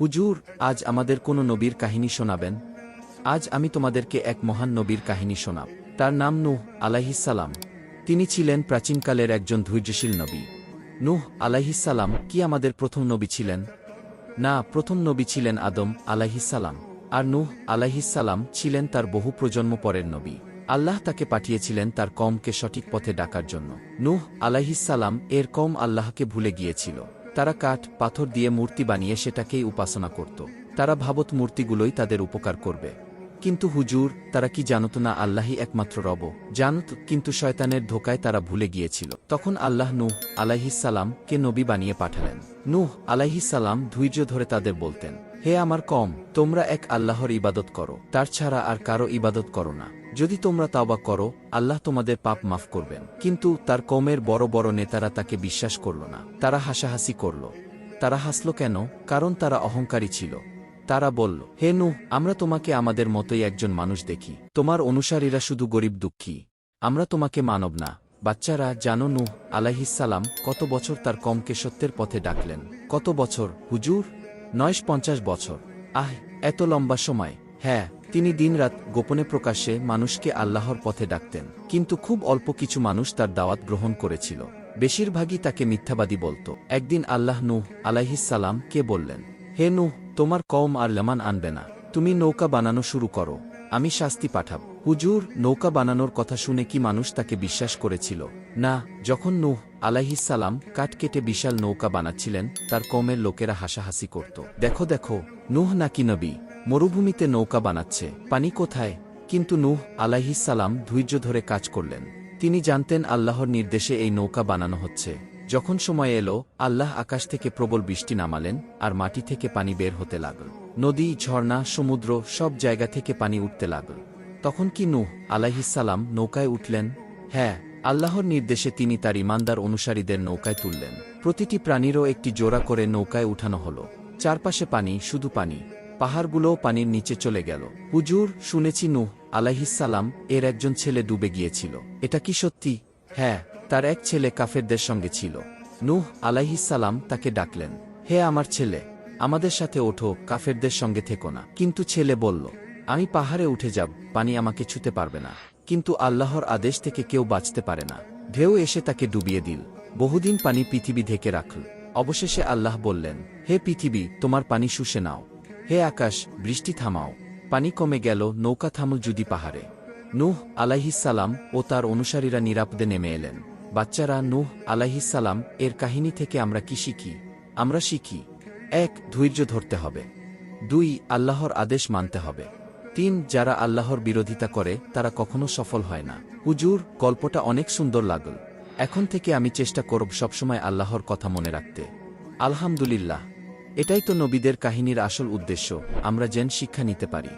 হুজুর, আজ আমাদের কোনো নবীর কাহিনী শোনাবেন? আজ আমি তোমাদেরকে এক মহান নবীর কাহিনী শোনাব। তার নাম নুহ আলাইহিসালাম তিনি ছিলেন প্রাচীনকালের একজন ধৈর্যশীল নবী। নূহ আলাইহিসালাম কি আমাদের প্রথম নবী ছিলেন? না, প্রথম নবী ছিলেন আদম আলাইহিসালাম আর নুহ আলাইহিসালাম ছিলেন তার বহু প্রজন্ম পরের নবী। আল্লাহ তাকে পাঠিয়েছিলেন তার কমকে সঠিক পথে ডাকার জন্য। নূহ আলাইহিসালাম এর কম আল্লাহকে ভুলে গিয়েছিল। তারা কাঠ, পাথর দিয়ে মূর্তি বানিয়ে সেটাকেই উপাসনা করত। তারা ভাবত মূর্তিগুলোই তাদের উপকার করবে। কিন্তু হুজুর, তারা কি জানত না আল্লাহই একমাত্র রব? জানত, কিন্তু শয়তানের ধোকায় তারা ভুলে গিয়েছিল। তখন আল্লাহ নুহ আলাইহিসালাম কে নবী বানিয়ে পাঠালেন। নূহ আলাইহিসালাম ধৈর্য ধরে তাদের বলতেন, হে আমার কম, তোমরা এক আল্লাহর ইবাদত করো। তার ছাড়া আর কারও ইবাদত করো না। যদি তোমরা তাওবা করো, আল্লাহ তোমাদের পাপ মাফ করবেন। কিন্তু তার কমের বড় বড় নেতারা তাকে বিশ্বাস করল না। তারা হাসাহাসি করল। তারা হাসল কেন? কারণ তারা অহংকারী ছিল। তারা বলল, হে নু আমরা তোমাকে আমাদের মতোই একজন মানুষ দেখি। তোমার অনুসারীরা শুধু গরিব দুঃখী। আমরা তোমাকে মানব না। বাচ্চারা, জানো নু আলাইহিসালাম কত বছর তার কমকে সত্যের পথে ডাকলেন। কত বছর? হুজুর? নয়শ পঞ্চাশ বছর। আহ, এত লম্বা সময়। হ্যাঁ তিনি দিনরাত গোপনে প্রকাশ্যে মানুষকে আল্লাহর পথে ডাকতেন, কিন্তু খুব অল্প কিছু মানুষ তার দাওয়াত গ্রহণ করেছিল। বেশিরভাগই তাকে মিথ্যাবাদী বলত। একদিন আল্লাহ নূহ আলাইহিসালাম কে বললেন, হে নুহ, তোমার কওম আর লেমান আনবে না। তুমি নৌকা বানানো শুরু করো। আমি শাস্তি পাঠাব। হুজুর, নৌকা বানানোর কথা শুনে কি মানুষ তাকে বিশ্বাস করেছিল? না, যখন নূহ আলাইহিসালাম কাঠ কেটে বিশাল নৌকা বানাচ্ছিলেন, তার কমের লোকেরা হাসাহাসি করত। দেখো দেখো, নূহ নাকি নবী? মরুভূমিতে নৌকা বানাচ্ছে। পানি কোথায়? কিন্তু নূহ আলাইহিসালাম ধৈর্য ধরে কাজ করলেন। তিনি জানতেন আল্লাহর নির্দেশে এই নৌকা বানানো হচ্ছে। যখন সময় এলো, আল্লাহ আকাশ থেকে প্রবল বৃষ্টি নামালেন আর মাটি থেকে পানি বের হতে লাগল। নদী, ঝর্ণা, সমুদ্র সব জায়গা থেকে পানি উঠতে লাগল। তখন কি নূহ আলাইহিসালাম নৌকায় উঠলেন? হ্যাঁ আল্লাহর নির্দেশে তিনি তার ইমানদার অনুসারীদের নৌকায় তুললেন। প্রতিটি প্রাণীরও একটি জোড়া করে নৌকায় উঠানো হল। চারপাশে পানি, শুধু পানি। পাহাড়গুলোও পানির নিচে চলে গেল। হুজুর, শুনেছি নূহ আলাইহিসালাম এর একজন ছেলে ডুবে গিয়েছিল। এটা কি সত্যি? হ্যাঁ তার এক ছেলে কাফেরদের সঙ্গে ছিল। নূহ আলাইহিসালাম তাকে ডাকলেন, হে আমার ছেলে, আমাদের সাথে ওঠো, কাফেরদের সঙ্গে থেকো না। কিন্তু ছেলে বলল, আমি পাহাড়ে উঠে যাব, পানি আমাকে ছুতে পারবে না। কিন্তু আল্লাহর আদেশ থেকে কেউ বাঁচতে পারে না। ঢেউ এসে তাকে ডুবিয়ে দিল। বহুদিন পানি পৃথিবী ঢেকে রাখল। অবশেষে আল্লাহ বললেন, হে পৃথিবী, তোমার পানি শুষে নাও। হে আকাশ, বৃষ্টি থামাও। পানি কমে গেল, নৌকা থামল যদি পাহাড়ে। নূহ আলাইহিসালাম ও তার অনুসারীরা নিরাপদে নেমে এলেন। বাচ্চারা, নূহ আলাইহিসালাম এর কাহিনী থেকে আমরা কি শিখি? আমরা শিখি, এক, ধৈর্য ধরতে হবে। দুই, আল্লাহর আদেশ মানতে হবে। তিন, যারা আল্লাহর বিরোধিতা করে, তারা কখনো সফল হয় না। হুজুর, গল্পটা অনেক সুন্দর লাগল। এখন থেকে আমি চেষ্টা করব সবসময় আল্লাহর কথা মনে রাখতে। আলহামদুলিল্লাহ। এটাই তো নবীদের কাহিনীর আসল উদ্দেশ্য আমরা যেন শিক্ষা নিতে পারি।